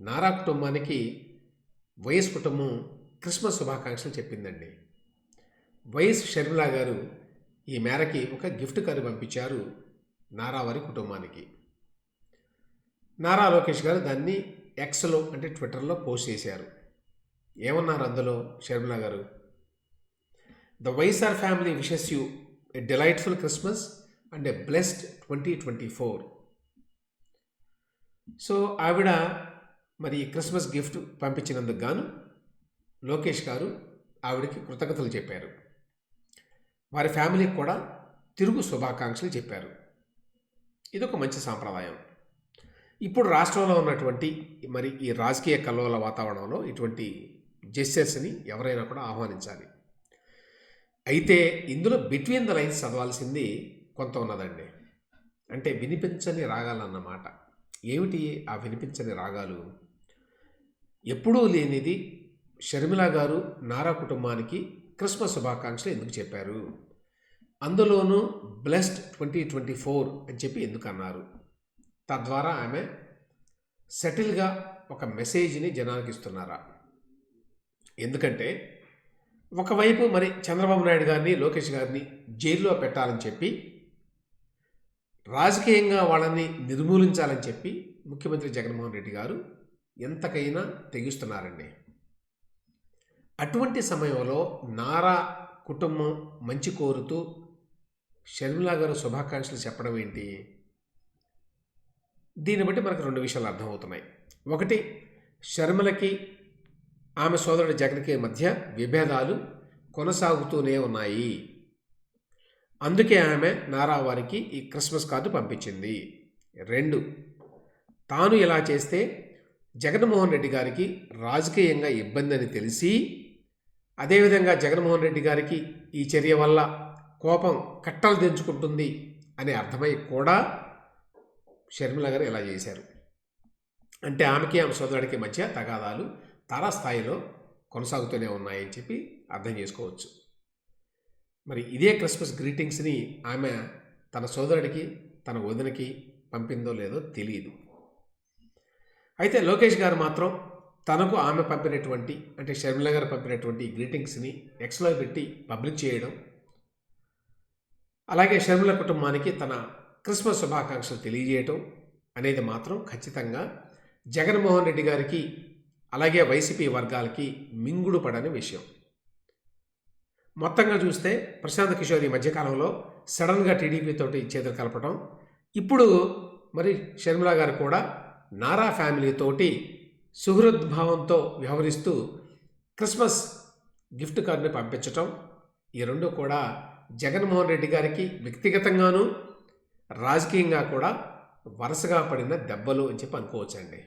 నారా కుటుంబానికి వైఎస్ కుటుంబం క్రిస్మస్ శుభాకాంక్షలు చెప్పిందండి. వైఎస్ షర్మిలా గారు ఈ మేరకి ఒక గిఫ్ట్ కార్డు పంపించారు నారా వారి కుటుంబానికి. నారా లోకేష్ గారు దాన్ని ఎక్స్లో అంటే ట్విట్టర్లో పోస్ట్ చేశారు. ఏమన్నారు అందులో షర్మిలా గారు? The YSR family wishes you a delightful Christmas and a blessed twenty twenty four. So ఆవిడ మరి ఈ క్రిస్మస్ గిఫ్ట్ పంపించినందుకు గాను లోకేష్ గారు ఆవిడకి కృతజ్ఞతలు చెప్పారు. వారి ఫ్యామిలీకి కూడా తిరుగు శుభాకాంక్షలు చెప్పారు. ఇదొక మంచి సాంప్రదాయం. ఇప్పుడు రాష్ట్రంలో ఉన్నటువంటి మరి ఈ రాజకీయ కల్లోల వాతావరణంలో ఇటువంటి జెస్చర్స్ని ఎవరైనా కూడా ఆహ్వానించాలి. అయితే ఇందులో బిట్వీన్ ద లైన్స్ చదవాల్సింది కొంత ఉన్నదండి. అంటే వినిపించని రాగాలన్నమాట. ఏమిటి ఆ వినిపించని రాగాలు? ఎప్పుడూ లేనిది షర్మిల గారు నారా కుటుంబానికి క్రిస్మస్ శుభాకాంక్షలు ఎందుకు చెప్పారు? అందులోనూ బ్లెస్డ్ ట్వంటీ ట్వంటీ ఫోర్ అని చెప్పి ఎందుకు అన్నారు? తద్వారా ఆమె సెటిల్గా ఒక మెసేజ్ని జనానికి ఇస్తున్నారా? ఎందుకంటే ఒకవైపు మరి చంద్రబాబు నాయుడు గారిని లోకేష్ గారిని జైల్లో పెట్టాలని చెప్పి రాజకీయంగా వాళ్ళని నిర్మూలించాలని చెప్పి ముఖ్యమంత్రి జగన్మోహన్ రెడ్డి గారు ఎంతకైనా తెగిస్తున్నారండి. అటువంటి సమయంలో నారా కుటుంబం మంచి కోరుతూ షర్మిలా గారు శుభాకాంక్షలు చెప్పడం ఏంటి? దీన్ని బట్టి మనకు రెండు విషయాలు అర్థమవుతున్నాయి. ఒకటి శర్మలకి ఆమె సోదరుడు జగన్కి మధ్య విభేదాలు కొనసాగుతూనే ఉన్నాయి. అందుకే ఆమె నారా వారికి ఈ క్రిస్మస్ కార్డు పంపించింది. రెండు తాను ఇలా చేస్తే జగన్మోహన్ రెడ్డి గారికి రాజకీయంగా ఇబ్బంది అని తెలిసి అదేవిధంగా జగన్మోహన్ రెడ్డి గారికి ఈ చర్య వల్ల కోపం కట్టలు తెంచుకుంటుంది అని అర్థమై కూడా షర్మిల గారు ఇలా చేశారు. అంటే ఆమెకి ఆమె సోదరుడికి మధ్య తగాదాలు తారాస్థాయిలో కొనసాగుతూనే ఉన్నాయని చెప్పి అర్థం చేసుకోవచ్చు. మరి ఇదే క్రిస్మస్ గ్రీటింగ్స్ని ఆమె తన సోదరుడికి తన వదినకి పంపిందో లేదో తెలియదు అయితే లోకేష్ గారు మాత్రం తనకు ఆమె పంపినటువంటి అంటే షర్మిల గారు పంపినటువంటి గ్రీటింగ్స్ని ఎక్స్లో పెట్టి పబ్లిక్ చేయడం అలాగే షర్మిల కుటుంబానికి తన క్రిస్మస్ శుభాకాంక్షలు తెలియజేయటం అనేది మాత్రం ఖచ్చితంగా జగన్మోహన్ రెడ్డి గారికి అలాగే వైసీపీ వర్గాలకి మింగుడు పడని విషయం. మొత్తంగా చూస్తే ప్రశాంత్ కిషోర్ ఈ మధ్యకాలంలో సడన్గా టీడీపీ తోటి చేతులు కలపడం ఇప్పుడు మరి షర్మిల గారు కూడా నారా ఫ్యామిలీ తోటి సుహృద్భావంతో వ్యవహరిస్తూ క్రిస్మస్ గిఫ్ట్ కార్డుని పంపించటం. ఈ రెండు కూడా జగన్మోహన్ రెడ్డి గారికి వ్యక్తిగతంగాను రాజకీయంగా కూడా వరుసగా పడిన దెబ్బలు అని చెప్పి అనుకోవచ్చండి.